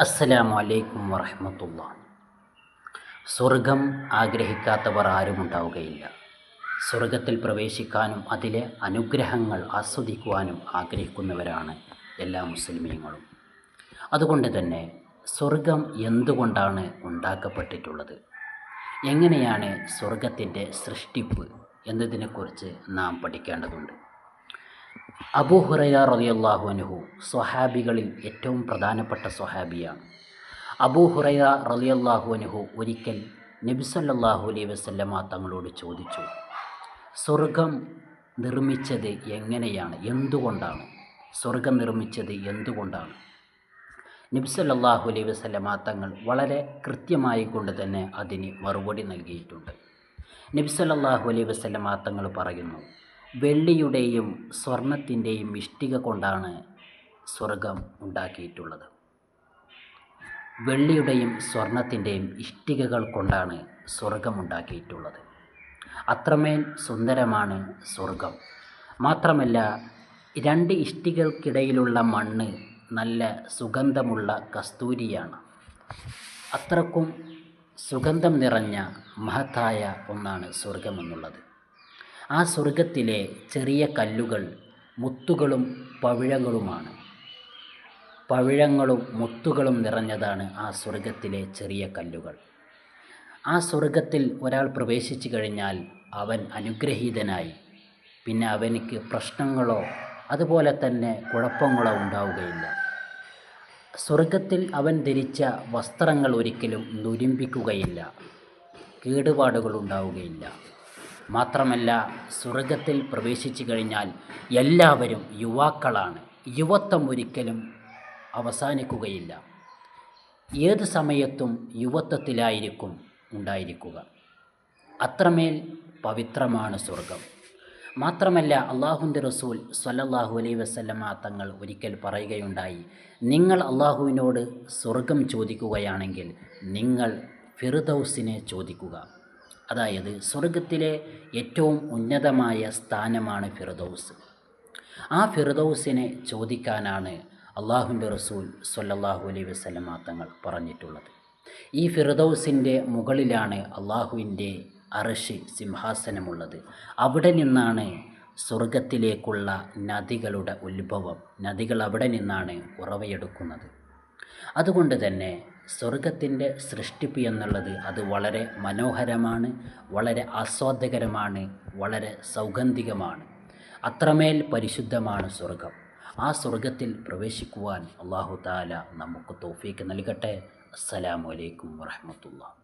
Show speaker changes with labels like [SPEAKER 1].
[SPEAKER 1] അസ്സലാമു അലൈക്കും വറഹമത്തുള്ള. സ്വർഗം ആഗ്രഹിക്കാത്തവർ ആരുമുണ്ടാവുകയില്ല സ്വർഗത്തിൽ പ്രവേശിക്കാനും അതിലെ അനുഗ്രഹങ്ങൾ ആസ്വദിക്കുവാനും ആഗ്രഹിക്കുന്നവരാണ് എല്ലാ മുസ്ലിമീങ്ങളും. അതുകൊണ്ട് തന്നെ സ്വർഗം എന്തുകൊണ്ടാണ് ഉണ്ടാക്കപ്പെട്ടിട്ടുള്ളത്? എങ്ങനെയാണ് സ്വർഗത്തിന്റെ സൃഷ്ടിപ്പ് എന്നതിനെക്കുറിച്ച് നാം പഠിക്കേണ്ടതുണ്ട്. അബൂ ഹുറൈറ റളിയല്ലാഹു അൻഹു സ്വഹാബികളിൽ ഏറ്റവും പ്രധാനപ്പെട്ട സ്വഹാബിയാണ്. അബൂ ഹുറൈറ റളിയല്ലാഹു അൻഹു ഒരിക്കൽ നബിസല്ലാഹു അലൈ വസല്ലമ തങ്ങളോട് ചോദിച്ചു സ്വർഗം നിർമ്മിച്ചത് എങ്ങനെയാണ്? എന്തുകൊണ്ടാണ്? സ്വർഗം നിർമ്മിച്ചത് എന്തുകൊണ്ടാണ്? നബി അലൈ വസല്ലമ തങ്ങൾ വളരെ കൃത്യമായി കൊണ്ട് തന്നെ അതിന് മറുപടി നൽകിയിട്ടുണ്ട്. നബി അലൈ വസല്ലമ തങ്ങൾ പറയുന്നു വെള്ളിയുടെയും സ്വർണത്തിന്റെയും ഇഷ്ടിക കൊണ്ടാണ് സ്വർഗം ഉണ്ടാക്കിയിട്ടുള്ളത്. വെള്ളിയുടെയും സ്വർണത്തിന്റെയും ഇഷ്ടികകൾ കൊണ്ടാണ് സ്വർഗം ഉണ്ടാക്കിയിട്ടുള്ളത്. അത്രമേൽ സുന്ദരമാണ് സ്വർഗം. മാത്രമല്ല രണ്ട് ഇഷ്ടികൾക്കിടയിലുള്ള മണ്ണ് നല്ല സുഗന്ധമുള്ള കസ്തൂരിയാണ്. അത്രക്കും സുഗന്ധം നിറഞ്ഞ മഹത്തായ ഒന്നാണ് സ്വർഗമെന്നുള്ളത്. ആ സ്വർഗത്തിലെ ചെറിയ കല്ലുകൾ മുത്തുകളും പവിഴങ്ങളുമാണ്. പവിഴങ്ങളും മുത്തുകളും നിറഞ്ഞതാണ് ആ സ്വർഗത്തിലെ ചെറിയ കല്ലുകൾ. ആ സ്വർഗത്തിൽ ഒരാൾ പ്രവേശിച്ചു കഴിഞ്ഞാൽ അവൻ അനുഗ്രഹീതനായി. പിന്നെ അവനിക്ക് പ്രശ്നങ്ങളോ അതുപോലെ തന്നെ കുഴപ്പങ്ങളോ ഉണ്ടാവുകയില്ല. സ്വർഗത്തിൽ അവൻ ധരിച്ച വസ്ത്രങ്ങൾ ഒരിക്കലും നുരിമ്പിക്കുകയില്ല. കേടുപാടുകൾ ഉണ്ടാവുകയില്ല. മാത്രമല്ല സ്വർഗത്തിൽ പ്രവേശിച്ചു കഴിഞ്ഞാൽ എല്ലാവരും യുവാക്കളാണ്. യുവത്വം ഒരിക്കലും അവസാനിക്കുകയില്ല. ഏത് സമയത്തും യുവത്വത്തിലായിരിക്കും ഉണ്ടായിരിക്കുക. അത്രമേൽ പവിത്രമാണ് സ്വർഗം മാത്രമല്ല അള്ളാഹുന്റെ റസൂൽ സല്ലല്ലാഹു അലൈ വസ്ലമ തങ്ങൾ ഒരിക്കൽ പറയുകയുണ്ടായി നിങ്ങൾ അള്ളാഹുവിനോട് സ്വർഗം ചോദിക്കുകയാണെങ്കിൽ നിങ്ങൾ ഫിറുദൗസിനെ ചോദിക്കുക. അതായത് സ്വർഗത്തിലെ ഏറ്റവും ഉന്നതമായ സ്ഥാനമാണ് ഫിർദൗസ്. ആ ഫിർദൗസിനെ ചോദിക്കാനാണ് അള്ളാഹുന്റെ റസൂൽ സൊല്ലാഹു അലൈ വസ്ലം തങ്ങൾ പറഞ്ഞിട്ടുള്ളത്. ഈ ഫിർദൗസിന്റെ മുകളിലാണ് അള്ളാഹുവിന്റെ അറഷ് സിംഹാസനമുള്ളത്. അവിടെ നിന്നാണ് സ്വർഗത്തിലേക്കുള്ള നദികളുടെ ഉത്ഭവം. നദികൾ അവിടെ നിന്നാണ് ഉറവയെടുക്കുന്നത്. അതുകൊണ്ട് തന്നെ സ്വർഗത്തിന്റെ സൃഷ്ടിപ്പ് എന്നുള്ളത് അത് വളരെ മനോഹരമാണ് വളരെ ആസ്വാദ്യകരമാണ് വളരെ സൗഗന്ധികമാണ്. അത്രമേൽ പരിശുദ്ധമാണ് സ്വർഗം ആ സ്വർഗത്തിൽ പ്രവേശിക്കുവാൻ അള്ളാഹു താല നമുക്ക് തോഫീക്ക് നൽകട്ടെ. അസ്സലാമു അലൈക്കും വറഹമത്തുള്ള